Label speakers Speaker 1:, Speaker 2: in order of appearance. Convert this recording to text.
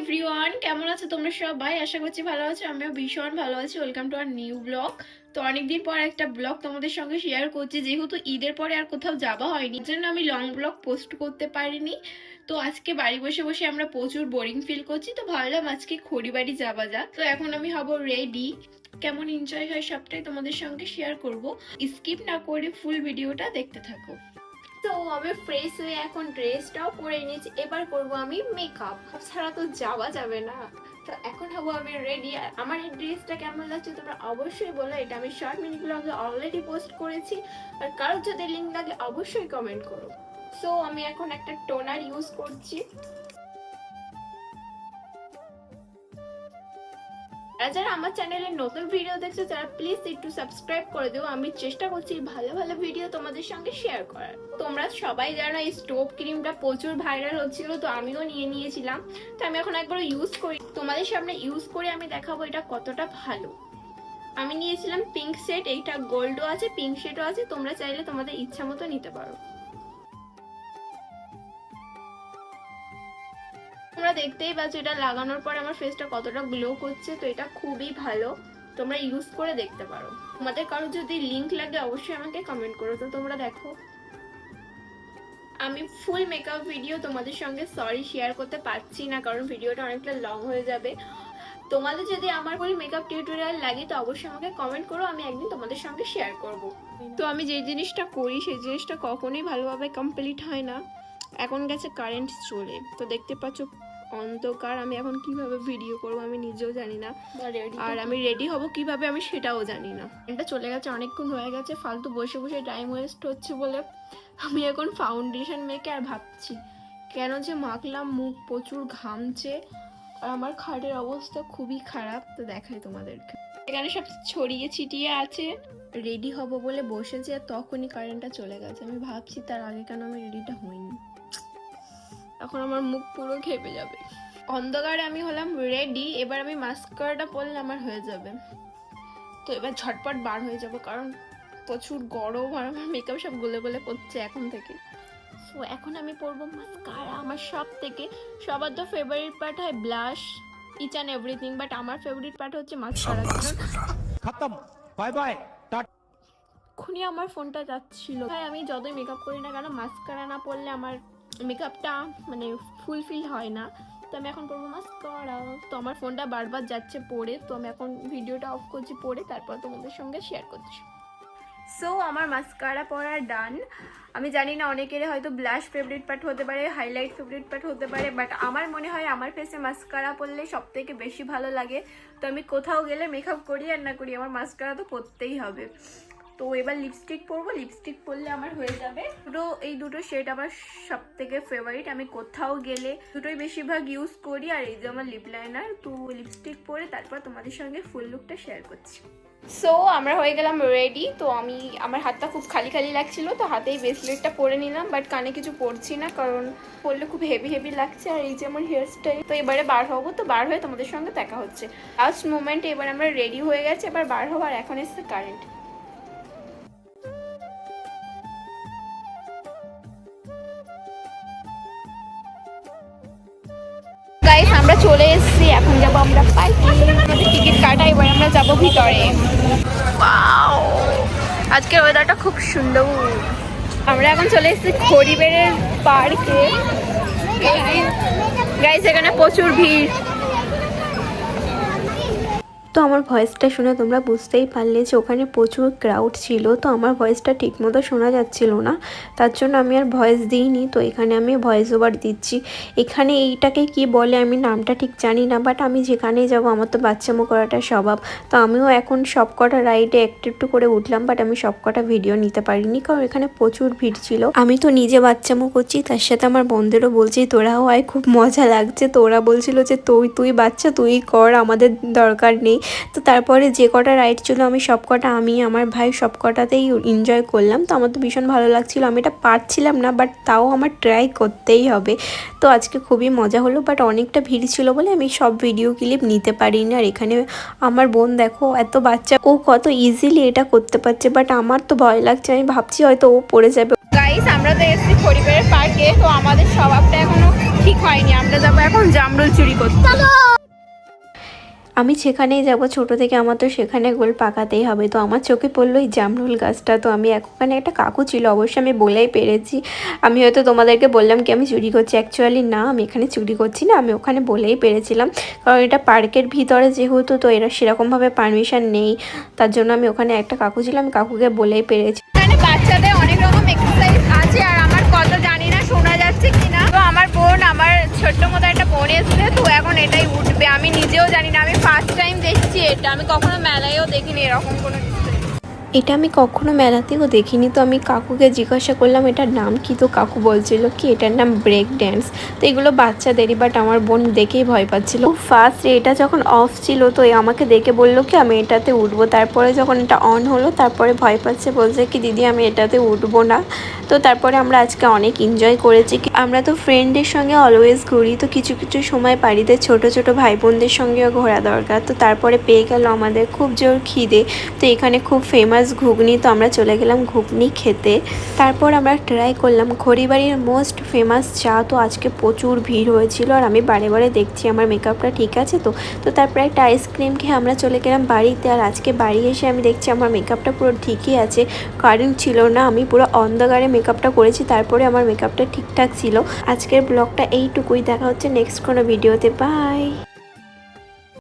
Speaker 1: Everyone কেমন আছো তোমরা সবাই? আশা করছি ভালো আছো, আমিও ভীষণ ভালো আছি। Welcome to our new vlog তো অনেকদিন পর একটা ব্লগ তোমাদের সঙ্গে শেয়ার করছি। যেহেতু ঈদের পরে আর কোথাও যাওয়া হয়নি জন্য আমি লং ব্লগ পোস্ট করতে পারিনি। তো আজকে বাড়ি বসে বসে আমরা প্রচুর বোরিং ফিল করছি। তো ভাবলাম আজকে খড়িবাড়ি যাওয়া যাক। তো এখন আমি হব রেডি কেমন এনজয় হয় সবটাই তোমাদের সঙ্গে শেয়ার করব। স্কিপ না করে ফুল ভিডিওটা দেখতে থাকো। তো আমি ফ্রেশ হয়ে এখন ড্রেসটাও পরে নিয়েছি। এবার করব আমি মেকআপ ছাড়া তো যাওয়া যাবে না। তো এখন হব আমি রেডি আর আমার এই ড্রেসটা কেমন লাগছে তোমরা অবশ্যই বলো। এটা আমি শর্ট মিনি ব্লগে অলরেডি পোস্ট করেছি। আর কারোর যদি লিঙ্ক লাগে, অবশ্যই কমেন্ট করো। সো আমি এখন একটা টোনার ইউজ করছি। আর যারা আমার চ্যানেলে নতুন ভিডিও দেখছ, তারা প্লিজ একটু সাবস্ক্রাইব করে দিও। আমি চেষ্টা করছি ভালো ভালো ভিডিও তোমাদের সঙ্গে শেয়ার করার। তোমরা সবাই জানো এই স্টোভ ক্রিমটা প্রচুর ভাইরাল হচ্ছিল, তো আমিও নিয়ে নিয়েছিলাম। তো আমি এখন একবার ইউজ করি। তোমাদের সামনে ইউজ করে আমি দেখাবো এটা কতটা ভালো। আমি নিয়েছিলাম পিঙ্ক সেট এইটা গোল্ডও আছে পিঙ্ক সেটও আছে। তোমরা চাইলে তোমাদের ইচ্ছা মতো নিতে পারো। তোমরা দেখতেই পাচ্ছ, এটা লাগানোর পর আমার ফেসটা কতটা গ্লো করছে, তো এটা খুবই ভালো। তোমরা ইউজ করে দেখতে পারো। তোমাদের কারও যদি লিংক লাগে, অবশ্যই আমাকে কমেন্ট করো। তো তোমরা দেখো। আমি ফুল মেকআপ ভিডিও তোমাদের সঙ্গে সরি শেয়ার করতে পারছি না, কারণ ভিডিওটা অনেকটা লং হয়ে যাবে। তোমাদের যদি আমার ফুল মেকআপ টিউটোরিয়াল লাগে, তো অবশ্যই আমাকে কমেন্ট করো, আমি একদিন তোমাদের সঙ্গে শেয়ার করব। তো আমি যে জিনিসটা করি, সেই জিনিসটা কখনোই ভালোভাবে কমপ্লিট হয় না। এখন গেছে কারেন্ট চলে। তো দেখতে পাচ্ছ অন্ধকার আমি এখন কীভাবে ভিডিও করব আমি নিজেও জানি না। আর আমি রেডি হব কীভাবে আমি সেটাও জানি না। এটা চলে গেছে অনেকক্ষণ হয়ে গেছে ফালতু বসে বসে টাইম ওয়েস্ট হচ্ছে বলে আমি এখন ফাউন্ডেশন মেখে আর ভাবছি। কেন যে মাখলাম মুখ প্রচুর ঘামছে আর আমার খাটের অবস্থা খুবই খারাপ তো দেখাই তোমাদেরকে। এখানে সব ছড়িয়ে ছিটিয়ে আছে। রেডি হব বলে বসেছি আর তখনই কারেন্টটা চলে গেছে। আমি ভাবছি তার আগে কেন আমি রেডিটা হইনি। এখন আমার মুখ পুরো খেপে যাবে। অন্ধকারে আমি হলাম রেডি এবার আমি মাস্কারাটা পরলে আমার হয়ে যাবে। তো এবার ঝটপট বার হয়ে যাবে কারণ প্রচুর গরম আর আমার মেকআপ সব গলে গলে পড়ছে এখন থেকে। সো এখন আমি পরবো মাস্কারা আমার সব থেকে। সবার তো ফেভারিট পার্ট হয় blush each and everything but আমার ফেভারিট পার্ট হচ্ছে মাস্কারা
Speaker 2: খতম বাই বাই
Speaker 1: এক্ষুনি আমার ফোনটা যাচ্ছিল। ভাই আমি যতই মেকআপ করি না কেন মাস্কারা না পরলে আমার মেকআপটা মানে ফুলফিল হয় না। তো আমি এখন করব মাস্কারা তো আমার ফোনটা বারবার যাচ্ছে পড়ে, তো আমি এখন ভিডিওটা অফ করছি পড়ে, তারপর তোমাদের সঙ্গে শেয়ার করছি। সো আমার মাস্কারা পরা ডান আমি জানি না অনেকের হয়তো ব্লাশ ফেভারিট পার্ট হতে পারে হাইলাইট ফেভারিট পার্ট হতে পারে বাট আমার মনে হয় আমার ফেসে মাস্কারা পরলে সব থেকে বেশি ভালো লাগে। তো আমি কোথাও গেলে মেকআপ করি আর না করি, আমার মাস্কারা তো পরতেই হবে। তো এবার লিপস্টিক পরবো। লিপস্টিক পরলে আমার হয়ে যাবে। দুটো এই দুটো শেড আমার সব থেকে ফেভারিট আমি কোথাও গেলে দুটোই বেশিরভাগ ইউজ করি। আর এই যে আমার লিপ লাইনার তো লিপস্টিক পরে তারপর তোমাদের সঙ্গে ফুল লুকটা শেয়ার করছি। সো আমরা হয়ে গেলাম রেডি তো আমি, আমার হাতটা খুব খালি খালি লাগছিল, তো হাতেই ব্রেসলেটটা পরে নিলাম। বাট কানে কিছু পরছি না, কারণ পরলে খুব হেভি হেভি লাগছে। আর এই যে আমার হেয়ার স্টাইল তো এবারে বার হব। তো বার হয়ে তোমাদের সঙ্গে দেখা হচ্ছে। লাস্ট মোমেন্টে এবার আমরা রেডি হয়ে গেছে। এবার বার হব, আর এখন এসছে কারেন্ট চলে এসেছি এখন যাব আমরা পার্কে আমাদের টিকিট কাটাই এবার আমরা যাব ভিতরে! আজকের ওয়েদারটা খুব সুন্দর। আমরা এখন চলে এসেছি খড়িবেড়ের পার্কে গাইস এখানে প্রচুর ভিড়।
Speaker 3: তো আমার ভয়েসটা শুনে তোমরা বুঝতেই পারলে যে ওখানে প্রচুর ক্রাউড ছিল, তো আমার ভয়েসটা ঠিকমতো শোনা যাচ্ছিল না। তার জন্য আমি আর ভয়েস দিইনি, তো এখানে আমি ভয়েস ওভার দিচ্ছি। এখানে এইটাকে কি বলে আমি নামটা ঠিক জানি না বাট আমি যেখানেই যাব আমার তো বাচ্চামো করাটা স্বভাব। তো আমিও এখন সব কটা রাইডে একটু একটু করে উঠলাম বাট আমি সব কটা ভিডিও নিতে পারিনি, কারণ এখানে প্রচুর ভিড় ছিল। আমি তো নিজে বাচ্চামো করছি, তার সাথে আমার বন্ধুরও বলছি, তোরাও আয়, খুব মজা লাগছে। তো ওরা বলছিল যে, তুই তুই বাচ্চা, তুই কর, আমাদের দরকার নেই। তো তারপরে যে কটা রাইড ছিল, আমি সব কটা আমি, আমার ভাই সব কটাতেই এনজয় করলাম। তো আমার তো ভীষণ ভালো লাগছিল। আমি এটা পারছিলাম না বাট তাও আমার ট্রাই করতেই হবে। তো আজকে খুবই মজা হলো বাট অনেকটা ভিড় ছিল বলে আমি সব ভিডিও ক্লিপ নিতে পারিনি। আর এখানে আমার বোন দেখো, এত বাচ্চা, ও কত ইজিলি এটা করতে পারছে বাট আমার তো ভয় লাগছে। আমি ভাবছি হয়তো ও পড়ে যাবে।
Speaker 1: আমরা তো এসেছি খড়িবেড়ের পার্কে তো আমাদের স্বভাবটা এখনও ঠিক হয়নি। আমরা যাব এখন
Speaker 4: জামরুল চুরি করতে।
Speaker 1: আমি সেখানেই যাব, ছোট থেকে আমার তো সেখানে গোল পাকাতেই হবে। তো আমার চোখে পড়ল এই জামরুল গাছটা। তো আমি ওখানে একটা কাকু ছিল অবশ্যই আমি বলেই পেরেছি। আমি হয়তো তোমাদেরকে বললাম কি, আমি চুরি করছি। অ্যাকচুয়ালি না, আমি এখানে চুরি করছি না, আমি ওখানে বলেই পেরেছিলাম। কারণ এটা পার্কের ভিতরে যেহেতু, তো এরা সেরকমভাবে পারমিশন নেই। তার জন্য আমি ওখানে একটা কাকু ছিল, আমি কাকুকে বলেই পেরেছি।
Speaker 4: বাচ্চাদের অনেক রকম এক্সারসাইজ আছে, আর আমার কত জানি না, শোনা যাচ্ছে কিনা। তো আমার বোন, আমার ছোট্ট মতো একটা বোন এসছে, তো এখন এটাই আমি নিজেও জানি না, আমি ফার্স্ট টাইম দেখছি এটা, আমি কখনো মেলায়ও দেখিনি এরকম কোনো
Speaker 1: এটা আমি কখনো মেলাতেও দেখিনি, তো আমি কাকুকে জিজ্ঞাসা করলাম, এটার নাম কি? তো কাকু বলছিল, কি? এটার নাম ব্রেক ড্যান্স তো এগুলো বাচ্চাদেরই বাট আমার বোন দেখেই ভয় পাচ্ছিল। ফার্স্ট এটা যখন অফ ছিল, তো আমাকে দেখে বলল, কি? আমি এটাতে উঠবো? তারপরে যখন এটা অন হলো, তারপরে ভয় পাচ্ছে, বলছে কি, দিদি, আমি এটাতে উঠবো না। তো তারপরে আমরা আজকে অনেক এনজয় করেছি। আমরা তো ফ্রেন্ডের সঙ্গে অলওয়েজ ঘুরি, তো কিছু কিছু সময় বাড়িতে ছোট ছোট ভাই বোনদের সঙ্গেও ঘোরা দরকার। তো তারপরে পেয়ে গেল আমাদের খুব জোর খিদে। তো এখানে খুব ফেমাস ঘুগনি, তো আমরা চলে গেলাম ঘুগনি খেতে। তারপর আমরা ট্রাই করলাম। খড়িবাড়ির মোস্ট ফেমাস চা, তো আজকে প্রচুর ভিড় হয়েছিল আর আমি বারে বারে দেখছি আমার মেকআপটা ঠিক আছে তো। তো তারপরে একটা আইসক্রিম খেয়ে আমরা চলে গেলাম বাড়িতে আর আজকে বাড়ি এসে আমি দেখছি আমার মেকআপটা পুরো ঠিকই আছে। কারেন্ট ছিল না, আমি পুরো অন্ধকারে মেকআপটা করেছি, তারপরে আমার মেকআপটা ঠিকঠাক ছিল। আজকের ব্লগটা এইটুকুই, দেখা হচ্ছে নেক্সট কোনো ভিডিওতে বাই